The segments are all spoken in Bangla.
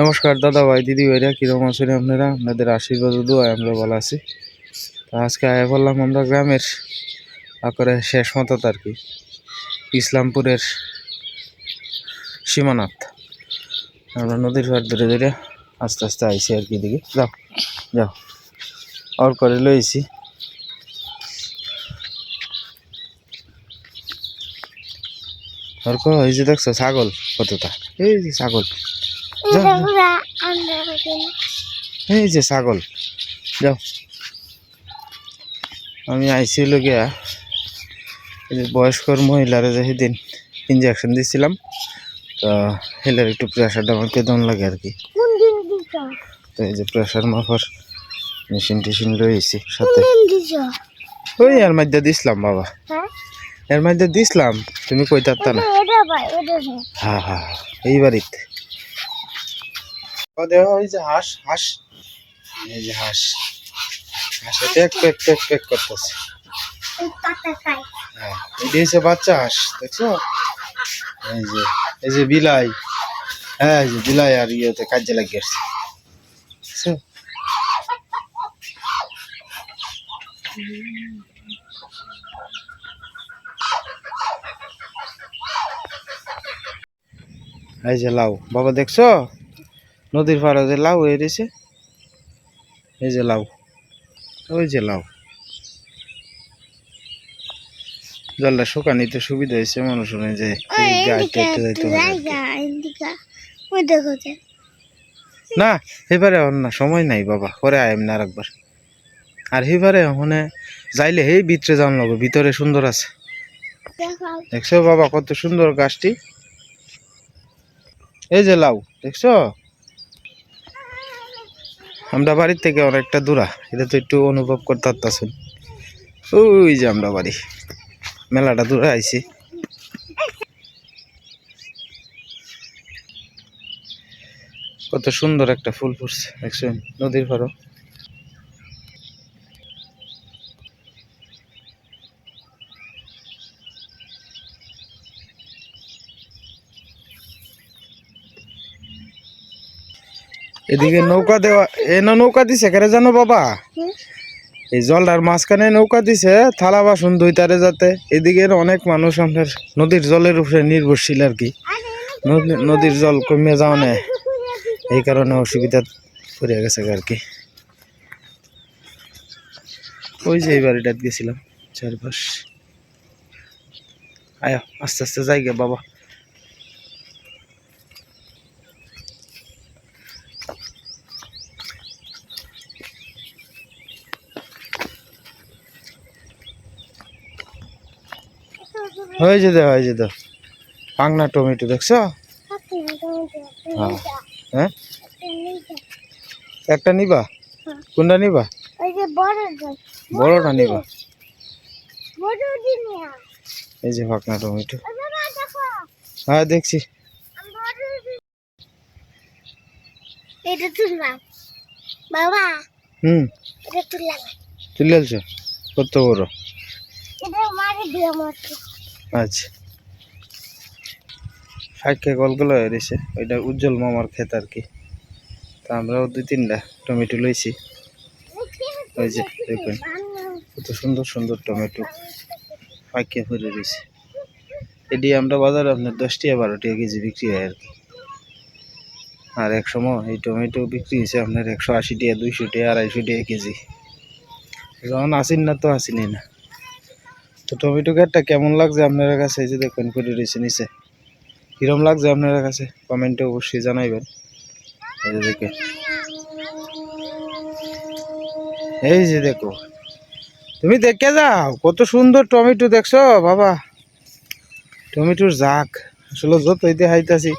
নমস্কার, দাদা ভাই, দিদি ভাইরা, কীরকম আছেন আপনারা? আপনাদের আশীর্বাদ দোয়ায় আমরা ভালো আছি। তো আজকে আয়া বললাম আমরা গ্রামের আকরে শেষ মতো আর কি, ইসলামপুরের সীমানাথ আমরা নদীর পাড় ধরে ধরে আস্তে আস্তে আইসি আর কি দিকে যাও যাও। অর করে লইছি। আর কো যে দেখছ, ছাগল, কতটা? এই যে ছাগল। এই যে ছাগল যাও। আমি আইসিল গিয়া বয়স্কর মহিলারা যে সেদিন ইঞ্জেকশন দিছিলাম তো হেলার একটু প্রেশারটা আমার কেমন লাগে আর কি। তো এই যে প্রেশার মাপার মেশিন টেশিন লইছি সাথে। ওই এর মধ্যে দিছিলাম বাবা। এর মধ্যে দিছিলাম তুমি কই তারতা না। হ্যাঁ হ্যাঁ হ্যাঁ, এই বাড়িতে। দেওয়া ওই যে হাঁস হাঁস। এই যে হাঁস। হাঁসে পেক পেক পেক পেক করতেছে। হ্যাঁ এটি হচ্ছে বাচ্চা হাঁস দেখছ? এই যে এই যে বিলাই। হ্যাঁ এই যে বিলাই আর ইয়েতে কাজে লাগিয়ে আসছে। এই যে লাউ। বাবা দেখছ? নদীর পাড়ে যে লাউ রয়েছে এই যে লাউ ওই যে লাউ। জলটা শুকানিতে সুবিধা হয়েছে মানুষ যে। না এবারে না সময় নাই বাবা পরে আইম না একবার আর এবারে ওখানে যাইলে এই ভিতরে যাওয়ান লাগবে ভিতরে সুন্দর আছে। দেখছ বাবা কত সুন্দর গাছটি? এই যে লাউ দেখছ? আমরা বাড়ির থেকে অনেকটা দূরা, এটা তো একটু অনুভব করতে পারতাম ওই যে আমরা বাড়ি, মেলাটা দূরে আইছি। কত সুন্দর একটা ফুল ফুটছে, দেখছেন? নদীর পাড়ও। এদিকে নৌকা দেওয়া এ না নৌকা দিছে কেরে জানো বাবা? এই জলটার মাঝখানে নৌকা দিছে থালা বাসন ধুইতারে যাতে। এদিকের অনেক মানুষ আমাদের নদীর জলের উপরে নির্ভরশীল আর কি। নদী- নদীর জল কমে যাওয়া নেয় এই কারণে অসুবিধা পড়ে গেছে আর কি। ওই যে এই বাড়িটাতে গেছিলাম চারপাশ। আয়া আস্তে আস্তে যাই গে বাবা। হয়ে যে দাও হয়ে যে পাংনা টমেটো দেখছ? হ্যাঁ? হ্যাঁ একটা নিবা? কোনটা নিবা? বড়টা নিবা। এই যে পাকনা টমেটো। হ্যাঁ দেখছি। এটা তুললাম বাবা হুম। এটা তুললাম তুলে আলছো কত বড়? এটা মারি দিয়ে মাত্র আচ্ছা। ফাঁকে গলগুলো হয়ে রয়েছে। ওইটা উজ্জ্বল মামার ক্ষেত আর কি। তা আমরাও দুই তিনটা টমেটো লইছি। ওই যে দেখুন, কত সুন্দর সুন্দর টমেটো ফাঁকে ভরে রয়েছে। এটি আমরা বাজারে আপনার দশ টাকা বারো কেজি বিক্রি হয় আর কি। আর এক সময় এই টমেটো বিক্রি হয়েছে আপনার একশো আশি টাকা দুইশো টাকা আড়াইশো টাকা কেজি। যখন আসেন না তো আসেনি না। তো টমেটো গাছটা কেমন লাগছে আপনার কাছে? এই যে দেখুন করে রয়েছে নিচে। কিরম লাগছে আপনার কাছে? কমেন্টে অবশ্যই জানাইবেন। এই দেখে এই যে দেখো। তুমি দেখে যাও, কত সুন্দর টমেটো দেখছ, বাবা। টমেটোর জাক। আসলে যতই দেখাইতাছি,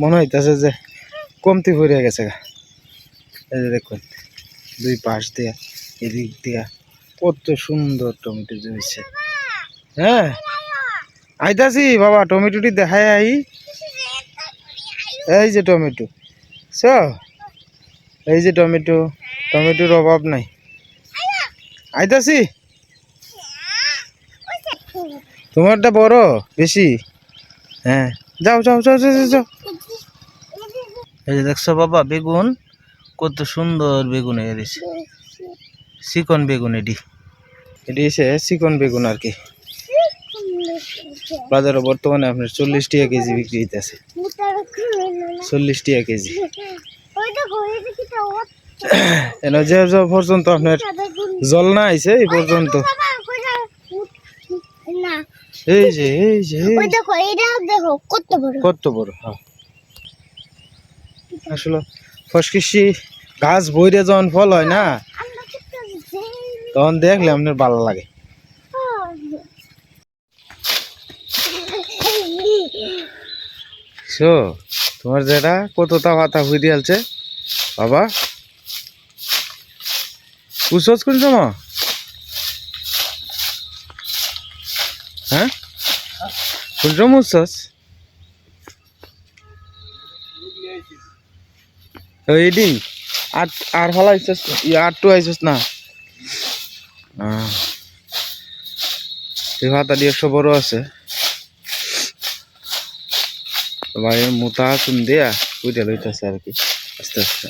মনে হইতাছে যে কমতি পড়ে গেছে গা। এই যে দেখুন, দুই পাশ দিয়া, এদিক দিয়া কত সুন্দর টমেটো জমেছে হ্যাঁ। আইতাছি বাবা টমেটোটি দেখাই আই এই যে টমেটো চ। এই যে টমেটো টমেটোর অভাব নাই। আইতাছি। তোমারটা বড় বেশি। হ্যাঁ যাও যাও যাও যাও যাও, এই যে দেখছ বাবা বেগুন। কত সুন্দর বেগুন এসেছে চিকন বেগুন এটি। এটি এসে চিকন বেগুন আর কি। বাজারে বর্তমানে আপনার চল্লিশ টাকা কেজি বিক্রি হইতেছে। চল্লিশ টাকা কেজি। যে পর্যন্ত আপনার জল না আইছে এই পর্যন্ত। এই যে এই যে কত বড়। হ্যাঁ। আসলে গাছ বইরে যখন ফল হয় না তখন দেখলে আপনার ভালো লাগে। শো তোমার যেটা কতটা পাতা হয়ে দিয়ালছে বাবা। উসস কোন সময় হ্যাঁ? কোন সময় উসস এইডি আট আর ফলা আইসস আর টু আইসস না। এই ভাতা দিয়ে একশো বড় আছে। ভাই মোটা চুন দিয়া উঠে লইতেছে আর কি। আস্তে আস্তে।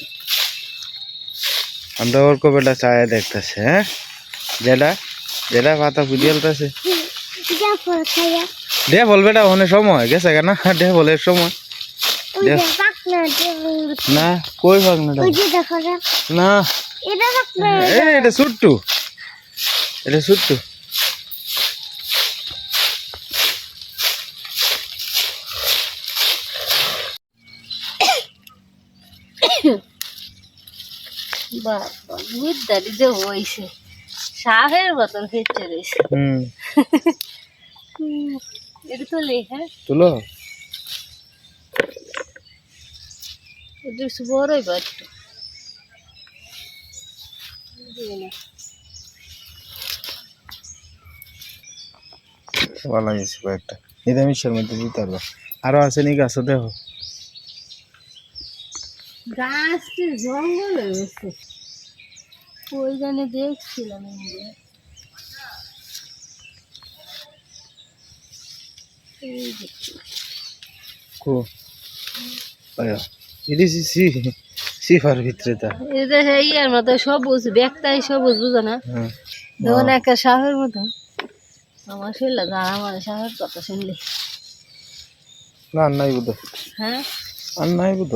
আমরা ওর কবেটা চায় দেখতেছে হ্যাঁ? যেটা যেটা ভাতা ফুটিয়ালতেছে দেখো দে বলবে এটা অনেক সময় গেছে কেনা? দে বলে সময় না কই ভাগ না। না। এটা এই এটা সুট্টু। এটা সুট্টু বাবা বুদ্ধি যে হয়েছে সাহের মতন ফেটে রয়েছে এটা তো লেখা তুলো। একটু বড়ই বাড়তো ভালো হয়েছে কয়েকটা। নিরামিষের মধ্যে দিতে পারব। আরও আছে নি গাছ দেখো। গাছটি জঙ্গল হয়েছে ওইখানে দেখছিলাম আমরা। কো? আয়া এটি সি সিফার ভিতরে তা। এটা এই আর মতো সবুজ ব্যাগটাই সবুজ বুঝো না? হ্যাঁ যেমন একটা সাহের মতো। আমার শুনলে দাঁড়া সাহের কথা শুনলে। না নাই বোধ হ্যাঁ? আর নাই বোধ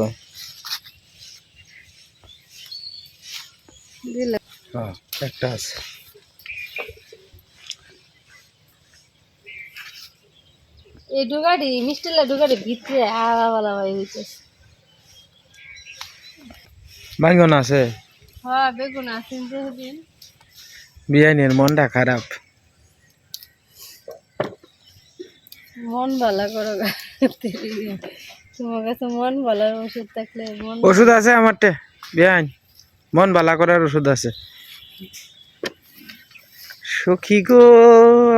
দিলে হ্যাঁ একটা আছে। এই মিষ্টিলা ভিতরে হইতেছে। বাইগন আছে? হ্যাঁ বেগুন আসেন যে দিন। বিয়ানির মনটা খারাপ। মন ভালো করো তোমার কাছে মন ভালো ওষুধ থাকলে মন ওষুধ আছে আমারটে বিয়ান মন বালা করার ওষুধ আছে। সখী গো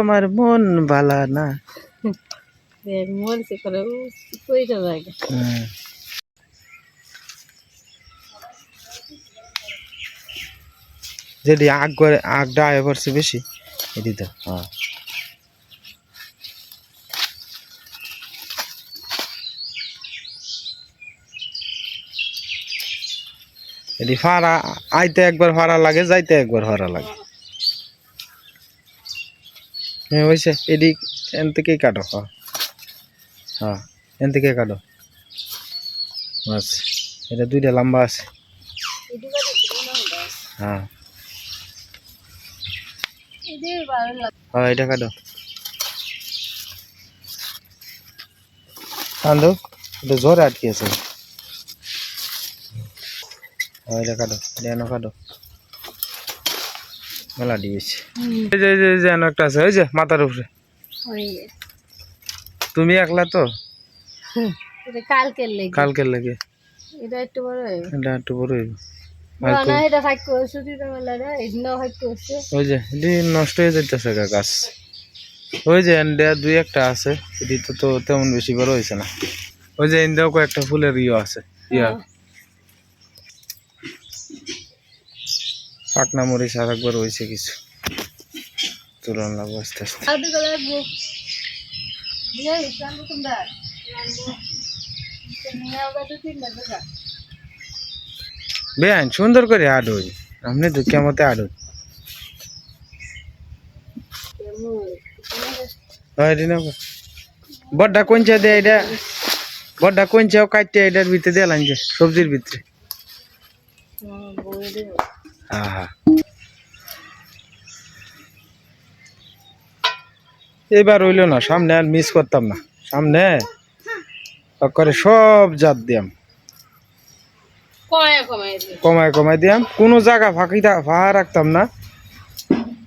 আমার মন বালা না। যদি মরছে করে কইটা যেটি আগ করে আগটা আয় করছে বেশি এটি তো হ্যাঁ। এটি ফাড়া আইতে একবার ফাড়া লাগে, যাইতে একবার ফাড়া লাগে। হ্যাঁ হয়েছে এটি এন থেকেই কাটো। হ্যাঁ হ্যাঁ এন থেকে কাটো। বাস, এটা দুইটা লম্বা আছে। হ্যাঁ। হ্যাঁ এটা কাটো। কান্দো এটা জোরে আটকে আছে। হ্যাঁ এটা কাটো এনো কাটো। মেলা দিয়েছে। এই যে এই যে- যে একটা আছে ওই যে মাথার উপরে। তুমি একলা তো? কালকের লেগে। কালকের লাগে। এটা একটু বড় হয়ে এটা একটু বড় হইব না রে ওই যে এটি নষ্ট হয়ে যাইতেছে গাছ। ওই যে এন্ডে দুই একটা আছে এটি তো তো তেমন বেশি বড় হয়েছে না। ওই যে এন্ডেও কয়েকটা ফুলের ইয়ে আছে ইয়া। পাকনা মরিচ আর একবার হয়েছে কিছু। তুলন লাগবো আস্তে আস্তে। বেআইন সুন্দর করে আডুন আপনি তো কেমতে আডুন বড্ডা কোনচা দে এটা বড্ডা কোনচাও কাটতে এটার ভিতরে দিলাম যে সবজির ভিতরে। আহা এবার হইল না সামনে আর মিস করতাম না। সামনে করে সব জাত দিয়াম। কয়ে কমাই কমায় কমায় দিয়াম। কোনো জায়গা ফাঁকি ফাঁকা রাখতাম না।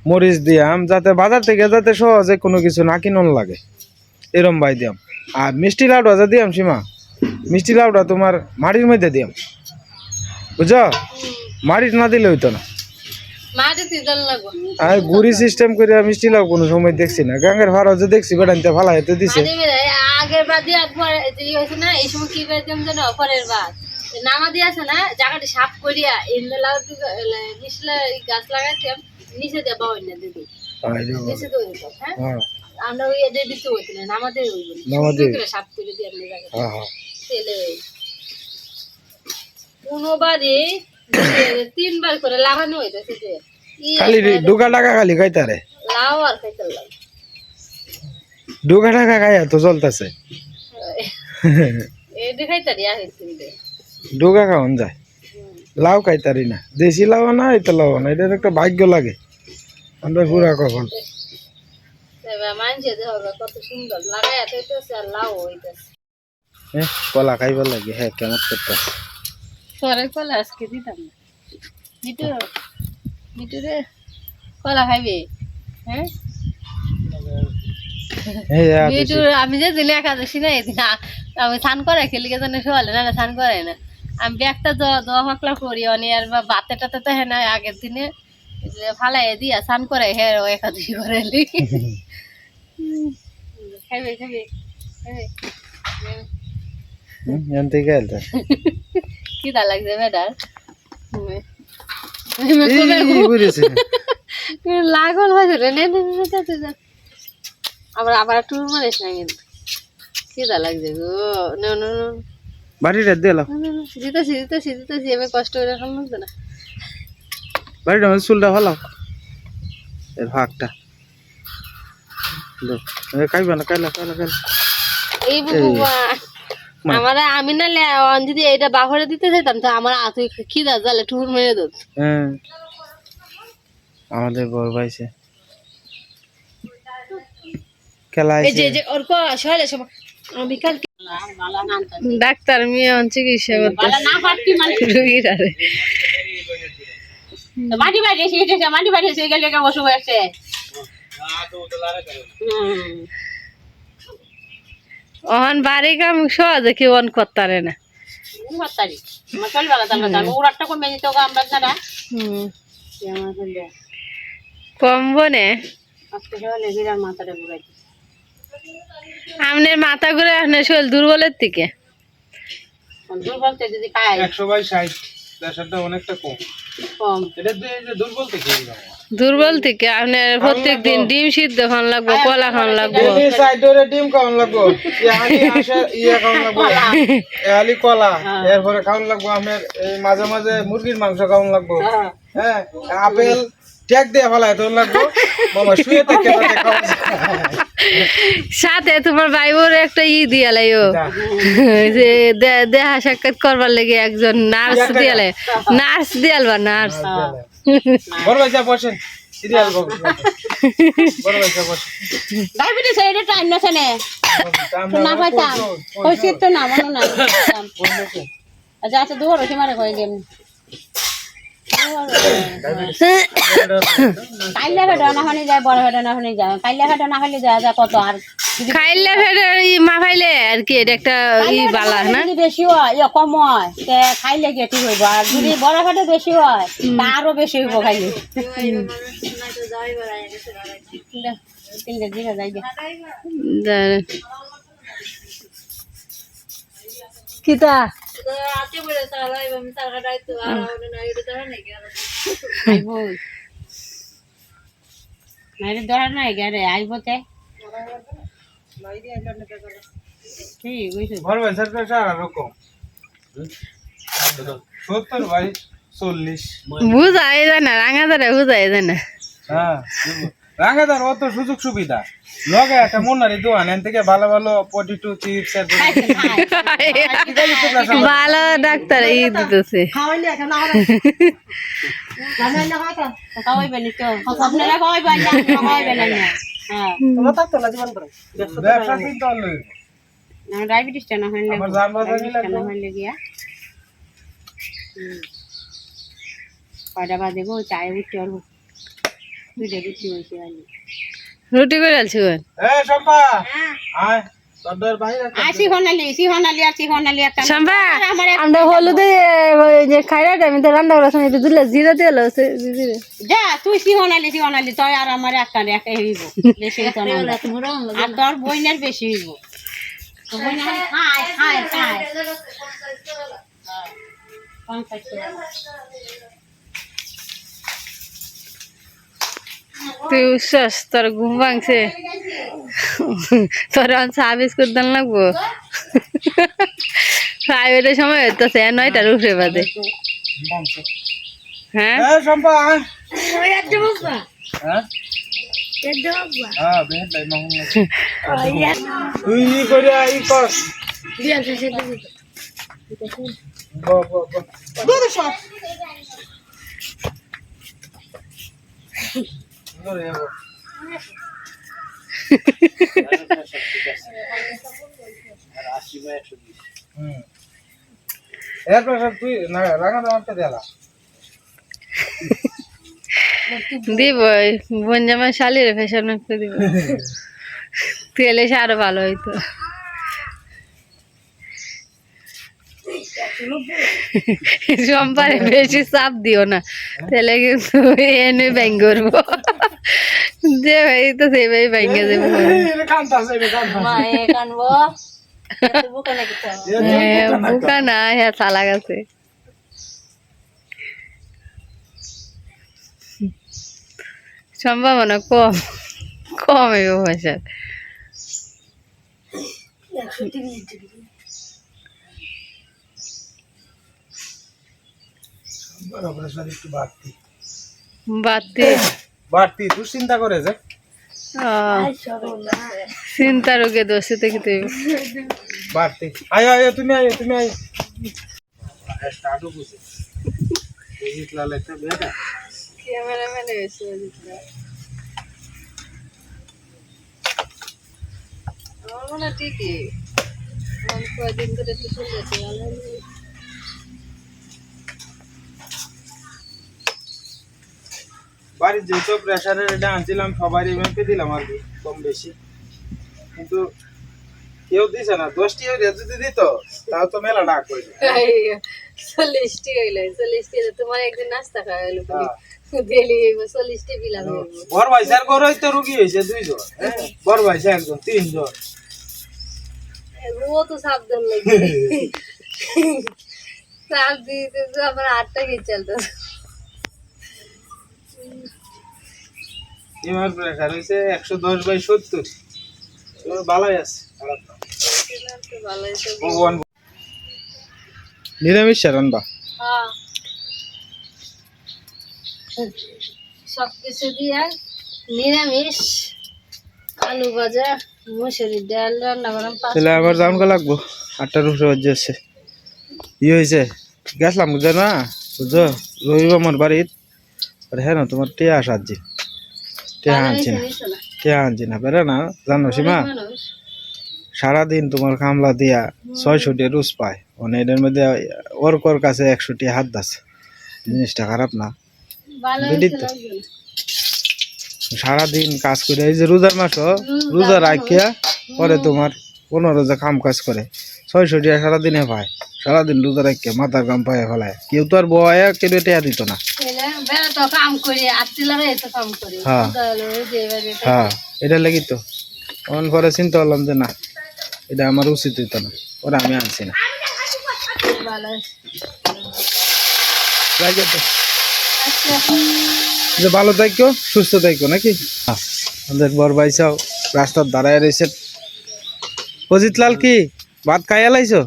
মরিচ দিয়াম যাতে বাজার থেকে যাতে সহজে কোনো কিছু না কিনন লাগে। এরম বাই দিয়াম। আর মিষ্টি লাউডা যা দিয়াম সীমা মিষ্টি লাউডা তোমার মাটির মধ্যে দিয়াম। বুঝছ? মাটির না দিলে হইতো না। আর গুড়ি সিস্টেম করে মিষ্টি লাউ কোনো সময় দেখছি না। গাঙ্গের ভাড়া যে দেখছি হেতে দিছে। আগের বার দিয়ে পরে যে ইয়ে না এই সময় কি বের দিলাম জানো? পরের বার। নামা দিয়ে আছে না জায়গাটি সাফ করিয়া ইন্দে লাউ গাছ লাগাইতাম নিচে দিদি নিচে হ্যাঁ? হ্যাঁ। আমরা ওই এদের দিতে হইতো না নামাতে হইব। নামা সাফ করে দিয়ে আপনি জায়গা হ্যাঁ হ্যাঁ। তেলে কোনোবারে তিনবার করে লাগানো হইতেছে যে। খালি ডুকা টাকা খালি খাইতারে লাউ আর খাইতে লাগে টাকা খাইয়া তো চলতেছে। ডুকা খাওয়ান যায়। লাউ খাইতারি না। দেশি লাউ না এটা লাউ না। এটার একটা ভাগ্য লাগে। আমরা পুরা কখন। কলা খাইবার লাগে। হ্যাঁ কেমন করতেছে? তোরে কলা আজকে দিতাম। না মিটু মিটু রে কলা খাইবে? হ্যাঁ? মিটু আমি যে দিনে একাদশী না এদিন আমি স্নান করে খেলি কে জানে শোয়ালে না স্নান করে না। আমি ব্যাগটা দোয়া ফাকলা করি অনি আর বা বাতে টাতে তো হ্যাঁ না আগের দিনে ফালাই দিয়া স্নান করে হ্যাঁ ও একাদশী করে লি খাইবে খাইবে খাইবে। থেকে কি দা লাগছে বেটার লাগল হয়েছে রে নে। আবার আবার টুর মারিস না কিন্তু। কি দা লাগছে গো? No no no. বাড়িটা দিলাম দিতেছি দিতেছি দিতেছি। এবার কষ্ট করে খাম না। বাড়িটা আমার চুলটা ভালো? এর। এ, খাইবা না খাইলা খাইলা খাইলা এই বুবু। আমার আমি না লে যদি এটা বাফরে দিতে চাইতাম তো আমার আতুই কি দা জালে টুর মেরে দিত। হ্যাঁ। আমাদের বড় ভাইছে খেলা এই যে যে ওর কো সহলে সব আমি কাল ডাক্তার মেয়ে অন চিকিৎসা করতে রুগীর আরে। মাটি বাড়ি এসে এসে মাটি বাড়ি এসে গেলে কেমন অসুখ আছে? অহন বাড়ি কাম সহজে কেউ অন করতারে না। তারিখ আমার চলবে না তাহলে আমি উড়াটটা কমে যেত আমরা যারা হুম। কম বনে আজকে হলে বিরাট মাথাটা ঘুরাইছে আপনার মাথা ঘুরে আপনার শরীর দুর্বলের দিকে। দুর্বল তো যদি খায় একশো বাই ষাট। প্রেশারটা অনেকটা কম। কম। এটা দুর্বল থেকে দুর্বল থেকে আপনার প্রত্যেক দিন ডিম সিদ্ধ খান লাগবো কলা খান লাগবো। সাইডরে ডিম খাওয়ান লাগবো। ইয়ে খাওয়ান লাগবো। ইহালি কলা। এরপরে খাওয়ান লাগবো আপনার এই মাঝে মাঝে মুরগির মাংস খাওয়ান লাগবো। হ্যাঁ। আপেল ট্যাগ দিয়ে ফেলায় তোর লাগবো। মামা শুয়ে থাকে। সাথে তোমার ভাই বোর একটা ই দিয়া লাইও। যে। দেহা সাক্ষাৎ করবার লেগে একজন নার্স দিয়ালে নার্স দিয়ালবা নার্স। মনে আচ্ছা আচ্ছা মারে গেম কাইলে ভেটো না হলে যায় বড় ভেটো না হলে যায় কাইলে ভেটো না হলে যায় যা কত আর খাইলে ফের ই মাফাইলে আর কি এটা একটা ই বালা না? বেশি হয় ইয়ে কম হয় তে খাইলে কি ঠিক হইব? আর যদি বড় ভেটো বেশি হয় তা আরও বেশি হইব খাইলে। তিনটে জিরা যাই গে জানে। কিতা? নাইলে দরকার নাই গারে আইব তে ভাই সরকার সারা রকম সত্তর চল্লিশ বুঝাই যায় না রাঙা ধরে বুঝাই যায় না হ্যাঁ রাঙাদার অত সুযোগ সুবিধা। লগে একটা মোনারি দোকান এন থেকে ভালো ভালো পটেটো চিপস ভালো ডাক্তার এই দিতেছে। হ্যাঁ ডায়াবেটিসটা না হইলে না হইলে গিয়া। কয়টা বাজে গো? চায় উঠতে পারব। দুইটা রুটি হয়েছে আনি রুটি করে আলছি ওই এ শম্পা! আয় আমার হলুদে যে খাইরাটা আমি তো রান্না করার সময় একটু দিলে জিরা দিয়ে এলো যা তুই সিহনালি সিহনালি তুই আর আমার একটা একটা হইব। বেশি তো আর তোর বইনের বেশি হইব। তো বইন খায় খায় খায়। পঞ্চাশ তুই উচ্ছ্বাস তোর ঘুম ভাঙছে। তোর চা বিস্কুট দান লাগবো। প্রাইভেটের সময় হইতেছে নয়টার উপরে বাদে হ্যাঁ? এ শম্পা তুই দিব বোন জামাই শালির ফ্যাশন দিব। তুই এলে সে আরও ভালো হইতো। সম্পারে বেশি চাপ দিও না। তাহলে কিন্তু এনে ব্যাং করব। যে ভাই তো যাব। কান্তাছে বুকা না হ্যাঁ চালাক আছে। সম্ভাবনা কম কম এই পয়সার স্যার একটু বাড়তি। বাতি বাড়তি তুই চিন্তা করে যে। চিন্তা রোগে দোষে থেকে তুই বাড়তি। আয় আয় তুমি আয় তুমি আয়। স্টার্টও বুঝে বুঝিত লাল একটা বেটা ক্যামেরাম্যান আমার মনে হয় ঠিকই আমার কয়দিন ধরে একটু শুনতেছি বাড়ির যেহেতু প্রেশারের এটা আনছিলাম সবারই মেপে দিলাম আর কি কম বেশি। কিন্তু কেউ দিছে না দশটি হইলে যদি দিত তাও তো মেলা ডাক হইল। চল্লিশটি হইল চল্লিশটি তোমার একদিন নাস্তা খাওয়া হইল হ্যাঁ। ডেলি চল্লিশটি বিলাম হইব। বড় ভাই স্যার রুগী হয়েছে দুইজন হ্যাঁ? বড় ভাই একজন তিনজন। ও তো সাবধান লাগে সাপ দিতে আমার আটটা গিয়ে চলতো এবার প্রেশার হয়েছে একশো দশ বাই সত্তর। ভালোই আছে খারাপ না। ভালো হইতো ভগবান নিরামিষ রান্না হ্যাঁ। সব কিছু দিয়ে নিরামিষ আলু ভাজা মুসুরির ডাল রান্না করলাম তাহলে আমার দাম লাগবো আটটার উপরে বাজে আছে। ই হয়েছে গেছিলাম বুঝছ না? বুঝছ? রবিবার আমার বাড়ির আর হ্যাঁ না তোমার টিয়া সাজি আনছি না। নিছো না। টিয়া আনছি না বেড়ে না জানো সীমা? সারাদিন তোমার কামলা দিয়া ছয়শো টিয়া রুজ পায়। মানে এটার মধ্যে ওর কোর কাছে একশোটি হাত দাচ্ছে জিনিসটা খারাপ না? সারাদিন কাজ করে এই যে রোজার মাস রোজা রাখিয়া পরে তোমার পনেরো রোজা কাম কাজ করে। ছয়শো টিয়া সারাদিনে পায়। সারাদিন রোজা রাখিয়া মাথার কাম পায়ে ফেলায়। কেউ তো আর বয়া কেউ টিয়া দিত না। হ্যাঁ। হ্যাঁ এটা লাগি তো। তখন পরে চিন্তা করলাম যে না এটা আমার উচিত হইতো না। ওরা আমি আনছি না। রাখো। আচ্ছা। যে ভালো থাকো সুস্থ থাকো নাকি? হ্যাঁ, আমাদের বর ভাইসাও রাস্তার দাঁড়ায় রয়েছে অজিত লাল কি? ভাত খাইয়া লাইছো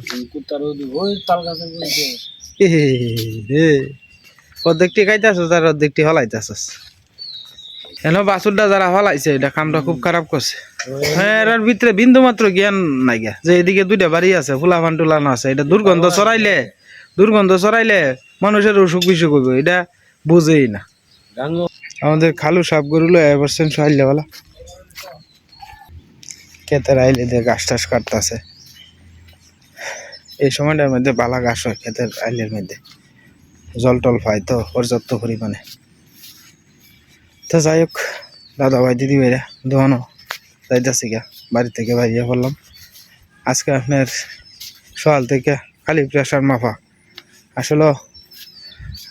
অর্ধেকটি খাইতেছস আর অর্ধেকটি হলাইতেছস। এন বাছুরটা যারা হলাইছে এটা কামটা খুব খারাপ করছে। হ্যাঁ এর ভিতরে বিন্দু মাত্র জ্ঞান নাই গা। যে এদিকে দুইটা বাড়ি আছে ফুলাফান টুলানো আছে এটা দুর্গন্ধ ছড়াইলে দুর্গন্ধ ছড়াইলে মানুষের অসুখ বিসুখ হইব এটা বুঝেই না। আমাদের খালু সাপ গরুলো এবার আইলে বলা ক্ষেতের আইলে দিয়ে ঘাস টাস কাটতেছে। এই সময়টার মধ্যে বালা ঘাস হয় ক্ষেতের আইলের মধ্যে। জল টল পায় তো, পর্যাপ্ত পরিমাণে। তো যাই হোক দাদা ভাই দিদি ভাইরা দোকানো যাইতেছি গা, বাড়ি থেকে বাইরে পড়লাম। আজকে আপনার সকাল থেকে খালি প্রেশার মাফা। আসলে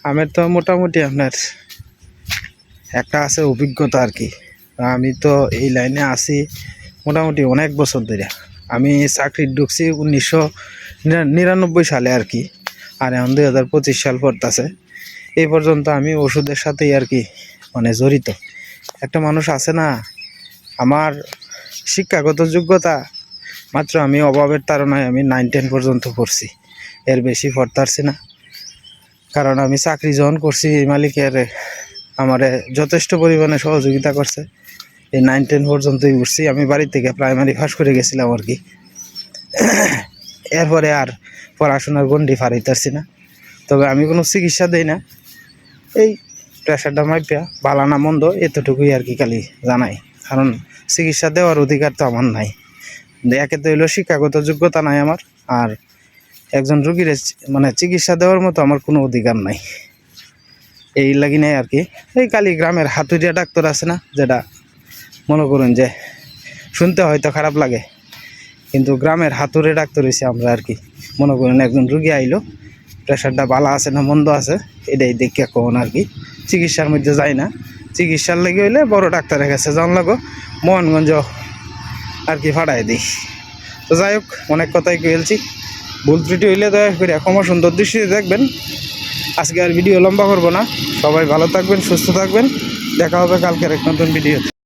আমার তো মোটামুটি আপনার একটা আছে অভিজ্ঞতা আর কি। আমি তো এই লাইনে আছি মোটামুটি অনেক বছর ধরে। আমি চাকরি ঢুকছি উনিশশো নিরানব্বই সালে আর কি। আর এখন দুই হাজার পঁচিশ সাল পড়তেছে। এই পর্যন্ত আমি ওষুধের সাথেই আর কি মানে জড়িত। একটা মানুষ আছে না, আমার শিক্ষাগত যোগ্যতা, মাত্র আমি অভাবের তাড়নায় আমি নাইন টেন পর্যন্ত পড়ছি। এর বেশি পড়তারছি না। কারণ আমি চাকরি যখন করছি, এই মালিকের আমারে যথেষ্ট পরিমাণে সহযোগিতা করছে। এই নাইন টেন পর্যন্তই উঠছি আমি বাড়ি থেকে প্রাইমারি পাস করে গেছিলাম আর কি। এরপরে আর পড়াশোনার গন্ডি ফারাইতারছি না। তবে আমি কোনো চিকিৎসা দেই না। এই প্রেশারটা মাইপিয়া বালানা মন্দ, এতটুকুই আর কি খালি জানাই। কারণ চিকিৎসা দেওয়ার অধিকার তো আমার নাই। একে তো হইল শিক্ষাগত যোগ্যতা নাই আমার, আর একজন রুগীর মানে চিকিৎসা দেওয়ার মতো আমার কোনো অধিকার নাই। এই লাগি নাই আর কি। এই কালি গ্রামের হাতুরিয়া ডাক্তার আছে না, যেটা মনে করুন যে শুনতে হয়তো খারাপ লাগে। কিন্তু গ্রামের হাতুরে ডাক্তার হয়েছে আমরা আর কি। মনে করেন একজন রুগী আইলো, প্রেশারটা ভালো আছে না মন্দ আছে, এটাই দেখে কখন আর কি। চিকিৎসার মধ্যে যায় না। চিকিৎসার লেগে হইলে বড় ডাক্তারের কাছে যাওয়ার লাগো, মোহনগঞ্জ আর কি ফাটাই দিই। তো যাই হোক, অনেক কথাই কয়েলছি ভুল ত্রুটি হইলে দয়া করে ক্ষমা সুন্দর দৃষ্টিতে দেখবেন। আজকে আর ভিডিও লম্বা করব না। সবাই ভালো থাকবেন, সুস্থ থাকবেন। দেখা হবে কালকের এক নতুন ভিডিও